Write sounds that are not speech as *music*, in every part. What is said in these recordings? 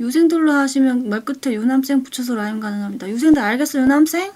유생들로 하시면 말 끝에 유남생 붙여서 라임 가능합니다. 유생들 알겠어 유남생?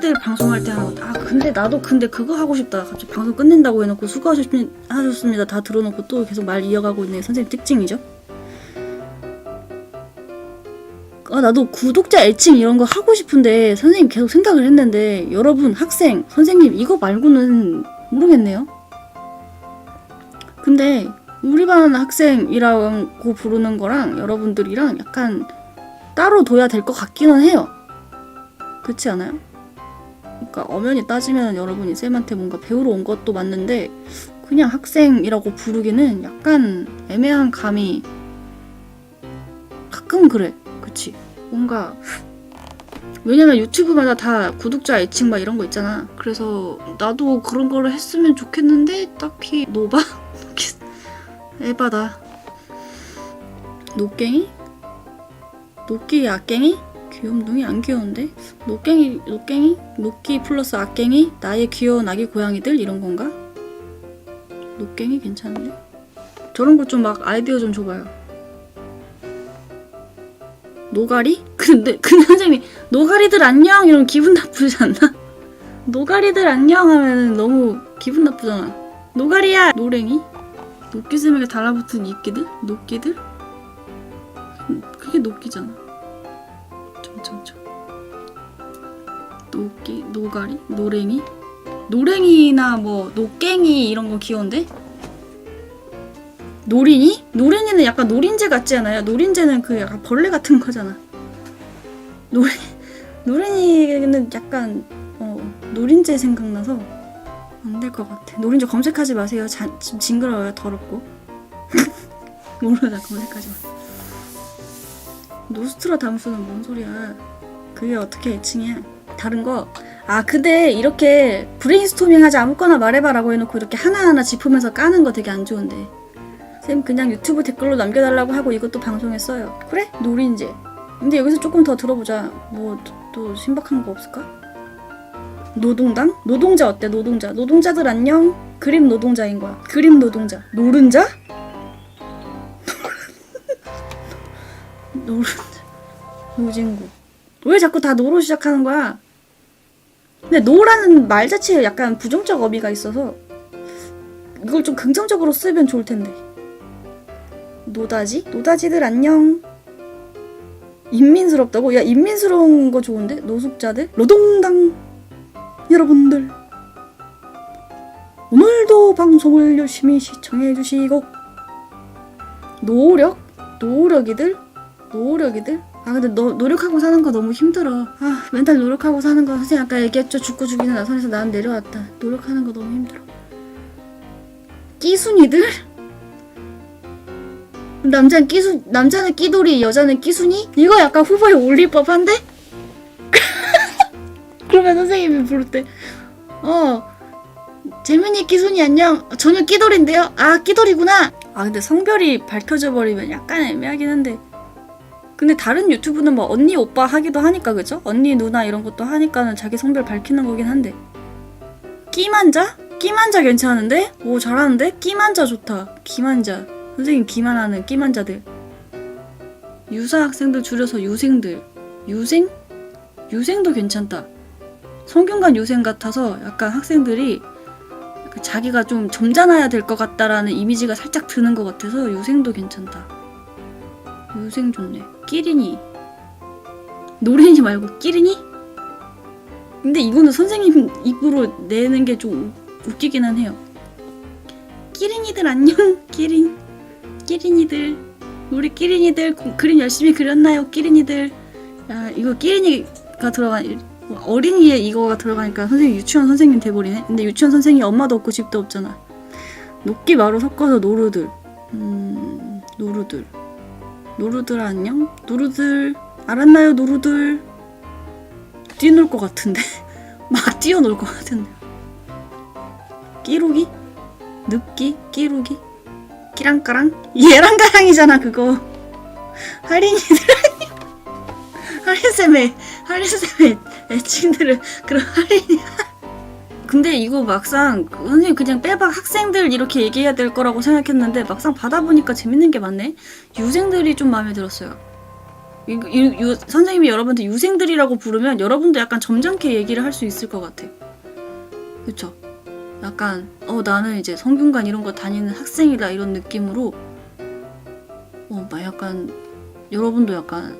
들 방송할 때 하는 거. 아 근데 나도 근데 그거 하고 싶다. 갑자기 방송 끝낸다고 해놓고 수고하셨습니다 다 들어놓고 또 계속 말 이어가고 있는 게 선생님 특징이죠. 아 나도 구독자 애칭 이런 거 하고 싶은데 선생님 계속 생각을 했는데 여러분 학생 선생님 이거 말고는 모르겠네요. 근데 우리 반 학생이라고 부르는 거랑 여러분들이랑 약간 따로 둬야 될 것 같기는 해요. 그렇지 않아요? 그러니까 엄연히 따지면 여러분이 쌤한테 뭔가 배우러 온 것도 맞는데 그냥 학생이라고 부르기는 약간 애매한 감이 가끔 그래. 그치? 뭔가 왜냐면 유튜브마다 다 구독자 애칭 막 이런 거 있잖아. 그래서 나도 그런 거를 했으면 좋겠는데 딱히 노바? *laughs* 에바다. 노깽이? 노끼 악갱이? 귀염둥이 안 귀여운데? 노깽이 노깽이? 노끼 플러스 악갱이? 나의 귀여운 아기 고양이들 이런 건가? 노깽이 괜찮은데? 저런 걸좀막 아이디어 좀 줘봐요. 노가리? 근데 근데 선생님이 노가리들 안녕 이러면 기분 나쁘지 않나? 노가리들 안녕 하면 너무 기분 나쁘잖아. 노가리야 노랭이? 노끼샘에게 달라붙은 이끼들? 노끼들? 음, 그게 노끼잖아. 점점점. 노끼, 노가리, 노랭이, 노랭이나 뭐 노깽이 이런 거 귀여운데? 노린이? 노린이는 약간 노린재 같지 않아요? 노린재는 그 약간 벌레 같은 거잖아. 노린 노린이는 약간 어 노린재 생각나서 안 될 것 같아. 노린재 검색하지 마세요. 자, 징그러워요. 더럽고. *laughs* 모르다 검색하지 마. 노스트라 담수는 뭔 소리야? 그게 어떻게 애칭이야? 다른 거. 아 근데 이렇게 브레인스토밍 하지 아무거나 말해봐라고 해놓고 이렇게 하나하나 짚으면서 까는 거 되게 안 좋은데. 쌤 그냥 유튜브 댓글로 남겨달라고 하고 이것도 방송에 써요. 그래? 노린재. 근데 여기서 조금 더 들어보자. 뭐 또 신박한 거 없을까? 노동당? 노동자 어때? 노동자. 노동자들 안녕. 그림 노동자인 거야. 그림 노동자. 노른자? 노른자. 노진구. 왜 자꾸 다 노로 시작하는 거야? 근데 노라는 말 자체에 약간 부정적 어미가 있어서 이걸 좀 긍정적으로 쓰면 좋을 텐데. 노다지? 노다지들 안녕. 인민스럽다고? 야, 인민스러운 거 좋은데? 노숙자들? 노동당 여러분들. 오늘도 방송을 열심히 시청해주시고, 노력? 노력이들? 노력이들? 아, 근데 너, 노력하고 사는 거 너무 힘들어. 아, 맨날 노력하고 사는 거, 선생님 아까 얘기했죠. 죽고 죽이는 나선에서 난 내려왔다. 노력하는 거 너무 힘들어. 끼순이들? 남자는 끼순 남자는 끼돌이 여자는 끼순이? 이거 약간 후보에 올릴 법한데? *laughs* 그러면 선생님이 부를 때어. 재민이 끼순이 안녕. 전혀 끼돌인데요. 아 끼돌이구나. 아 근데 성별이 밝혀져 버리면 약간 애매하긴 한데. 근데 다른 유튜브는 뭐 언니 오빠 하기도 하니까 그죠? 언니 누나 이런 것도 하니까는 자기 성별 밝히는 거긴 한데. 끼만자? 끼만자 괜찮은데? 오 잘하는데? 끼만자 좋다. 끼만자 선생님 기만하는 끼만자들. 유사 학생들 줄여서 유생들. 유생? 유생도 괜찮다. 성균관 유생 같아서 약간 학생들이 약간 자기가 좀 점잖아야 될 것 같다라는 이미지가 살짝 드는 것 같아서 유생도 괜찮다. 유생 좋네. 끼리니? 노린이 말고 끼리니? 근데 이거는 선생님 입으로 내는 게 좀 웃기기는 해요. 끼린이들 안녕 *laughs* 끼린 끼린이들 우리 끼린이들 고- 그림 열심히 그렸나요 끼린이들? 야 이거 끼린이가 들어가 어린이에 이거가 들어가니까 선생님 유치원 선생님 돼버리네. 근데 유치원 선생님 엄마도 없고 집도 없잖아. 녹기 마루 섞어서 노루들. 음 노루들. 노루들 안녕? 노루들 알았나요 노루들? 뛰놀 것 같은데. *laughs* 막 뛰어놀 것 같은데. 끼룩이 늑기? 끼룩이 끼랑까랑 얘랑 가랑이잖아 그거 할인이들 할인쌤의 할인쌤의 애칭들을 그런 할인이 근데 이거 막상 그 선생님 그냥 빼박 학생들 이렇게 얘기해야 될 거라고 생각했는데 막상 받아보니까 재밌는 게 많네. 유생들이 좀 마음에 들었어요. 이, 이, 유- 선생님이 여러분들 유생들이라고 부르면 여러분도 약간 점잖게 얘기를 할 수 있을 것 같아. 그쵸? 약간 어 나는 이제 성균관 이런 거 다니는 학생이다 이런 느낌으로 어막 약간 여러분도 약간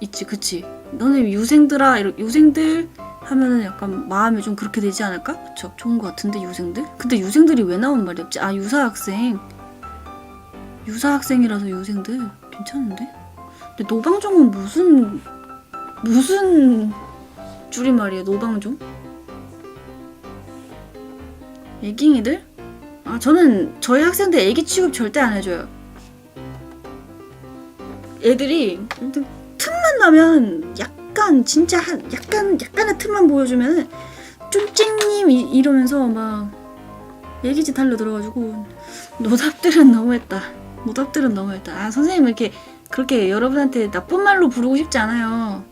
있지 그치? 너네 유생들아 이런 유생들 하면은 약간 마음이 좀 그렇게 되지 않을까? 그쵸? 좋은 것 같은데 유생들? 근데 유생들이 왜 나온 말이 없지? 아 유사 학생 유사 학생이라서 유생들 괜찮은데? 근데 노방종은 무슨 무슨 줄임말이에요 노방종? 애깅이들? 아 저는 저희 학생들 애기 취급 절대 안 해줘요 애들이 틈만 나면 약간 진짜 한 약간 약간의 틈만 보여주면은 쫀찡님 이- 이러면서 막 얘기지 달려 들어가지고 노답들은 너무했다. 노답들은 너무했다. 아 선생님 이렇게 그렇게 여러분한테 나쁜 말로 부르고 싶지 않아요.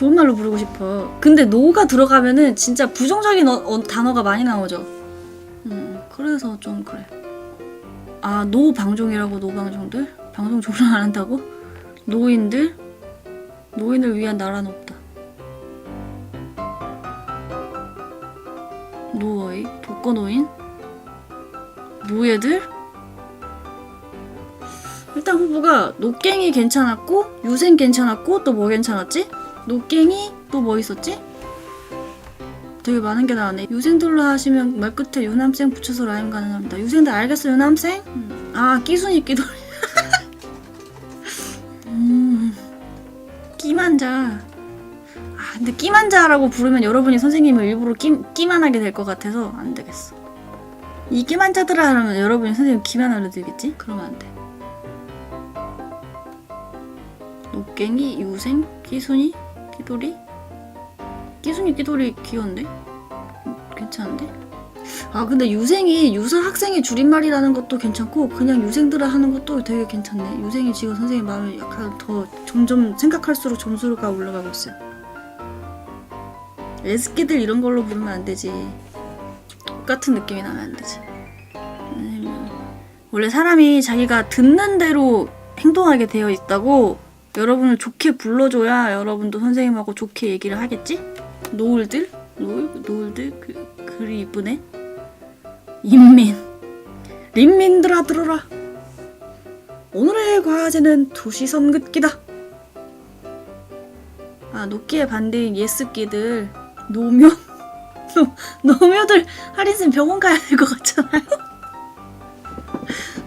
좋은 말로 부르고 싶어. 근데 노가 들어가면은 진짜 부정적인 어- 어- 단어가 많이 나오죠. 음 그래서 좀 그래. 아 노 방종이라고 노 방종들 방송 조를 안 한다고? 노인들 노인을 위한 나라는 없다. 노어이, 독거노인, 노예들. 일단 후보가 노깽이 괜찮았고 유생 괜찮았고 또 뭐 괜찮았지? 노깽이 또 뭐 있었지? 되게 많은 게 나왔네. 유생들로 하시면 말 끝에 유남생 붙여서 라임 가능합니다. 유생들 알겠어 유남생? 음. 아 끼순이 끼돌이. *laughs* 음. 끼만자. 아, 근데 끼만자라고 부르면 여러분이 선생님을 일부러 끼, 끼만하게 될 것 같아서 안 되겠어. 이 끼만자들아 하면 여러분이 선생님 기만하려 들겠지? 그러면 안 돼. 노깽이, 유생, 끼순이, 끼돌이? 끼순이, 끼돌이 귀여운데? 음, 괜찮은데? 아 근데 유생이 유사 학생의 줄임말이라는 것도 괜찮고 그냥 유생들아 하는 것도 되게 괜찮네. 유생이 지금 선생님 마음을 약간 더 점점 생각할수록 점수가 올라가고 있어요. 애스끼들 이런 걸로 부르면 안 되지. 똑같은 느낌이 나면 안 되지. 원래 사람이 자기가 듣는 대로 행동하게 되어 있다고 여러분을 좋게 불러줘야 여러분도 선생님하고 좋게 얘기를 하겠지? 노을들? 노을? 노을들? 그, 글이 이쁘네. 인민. 린민들아 들어라. 오늘의 과제는 도시선 긋기다. 아, 노끼의 반대인 예스끼들. 노묘? *laughs* 노, 노묘들 할인쌤 병원 가야 될 것 같잖아요? *laughs*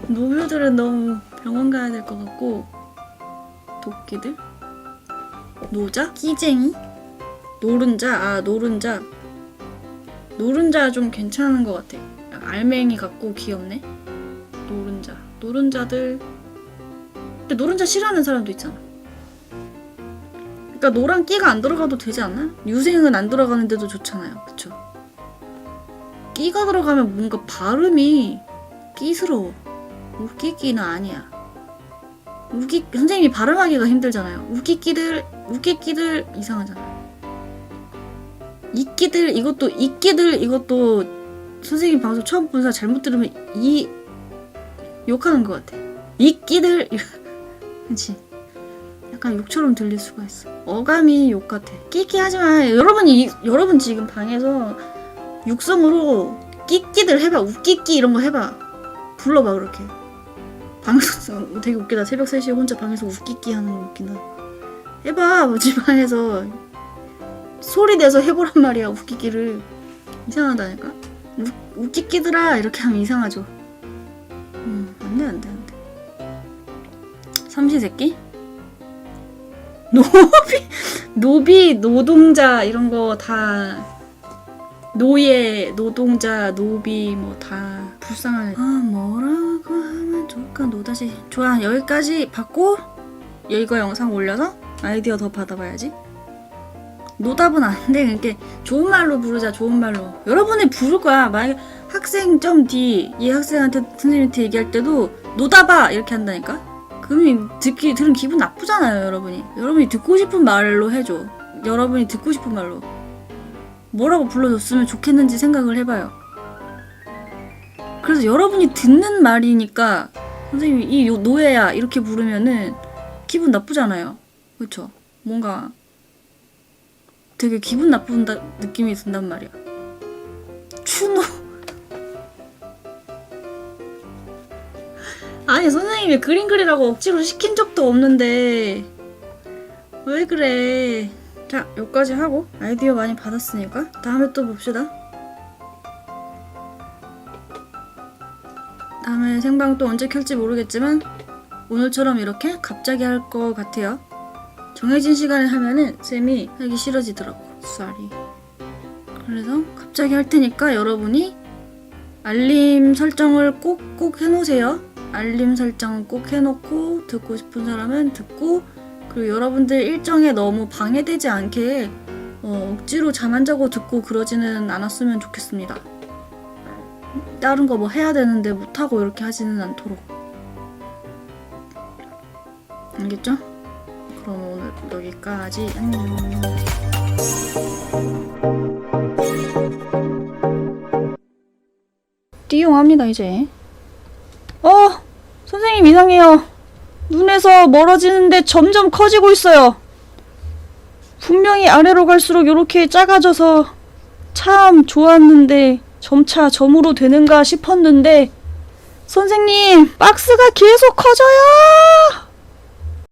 노묘들은 너무 병원 가야 될 것 같고 도끼들? 노자? 끼쟁이? 노른자? 아 노른자 노른자 좀 괜찮은 것 같아 알맹이 같고 귀엽네 노른자 노른자들 근데 노른자 싫어하는 사람도 있잖아 그러니까 노랑 끼가 안 들어가도 되지 않나? 유생은 안 들어가는데도 좋잖아요 그쵸? 끼가 들어가면 뭔가 발음이 끼스러워 웃기끼는 아니야 웃기 선생님이 발음하기가 힘들잖아요. 웃기끼들 웃기끼들 이상하잖아 이끼들 이것도 이끼들 이것도 선생님 방송 처음 본 사람 잘못 들으면 이 욕하는 것 같아. 이끼들 *laughs* 그치? 약간 욕처럼 들릴 수가 있어. 어감이 욕 같아. 끼끼 하지마. 여러분이 이- 여러분 지금 방에서 육성으로 끼끼들 해봐. 웃기끼 이런 거 해봐. 불러봐 그렇게 방송 *laughs* 되게 웃기다. 새벽 3시에 혼자 방에서 웃기끼 하는 거 웃긴다. 해봐 뭐 집안에서 소리 내서 해보란 말이야 웃기기를. 이상하다니까? 웃, 웃기끼들아 이렇게 하면 이상하죠. 음 안 돼 안 돼 안 돼. 삼시세끼? 노비 노비 노동자 이런 거 다 노예 노동자 노비 뭐 다 불쌍하네 아 뭐라고 하면 좋을까 노다지 좋아 여기까지 받고 이거 영상 올려서 아이디어 더 받아봐야지 노답은 안 돼. 그러니까 좋은 말로 부르자. 좋은 말로. 여러분이 부를 거야. 만약에 학생 점 D 이 학생한테 선생님한테 얘기할 때도 노답아 이렇게 한다니까. 그러면 듣기 들은 기분 나쁘잖아요, 여러분이. 여러분이 듣고 싶은 말로 해줘. 여러분이 듣고 싶은 말로. 뭐라고 불러줬으면 좋겠는지 생각을 해봐요. 그래서 여러분이 듣는 말이니까 선생님이 이 요- 노예야 이렇게 부르면은 기분 나쁘잖아요. 그렇죠? 뭔가 되게 기분 나쁜 다- 느낌이 든단 말이야. 추노. *laughs* 아니 선생님이 그림 그리라고 억지로 시킨 적도 없는데 왜 그래? 자 여기까지 하고 아이디어 많이 받았으니까 다음에 또 봅시다. 다음에 생방 또 언제 켤지 모르겠지만 오늘처럼 이렇게 갑자기 할 것 같아요. 정해진 시간에 하면은 쌤이 하기 싫어지더라고. 쌀이. 그래서 갑자기 할 테니까 여러분이 알림 설정을 꼭꼭 해놓으세요. 알림 설정 꼭 해놓고 듣고 싶은 사람은 듣고 그리고 여러분들 일정에 너무 방해되지 않게 어, 억지로 잠 안 자고 듣고 그러지는 않았으면 좋겠습니다. 다른 거 뭐 해야 되는데 못하고 이렇게 하지는 않도록. 알겠죠? 그럼 오늘 여기까지 안녕. 띠용합니다 이제. 어, 선생님 이상해요. 눈에서 멀어지는데 점점 커지고 있어요. 분명히 아래로 갈수록 이렇게 작아져서 참 좋았는데 점차 점으로 되는가 싶었는데 선생님 박스가 계속 커져요.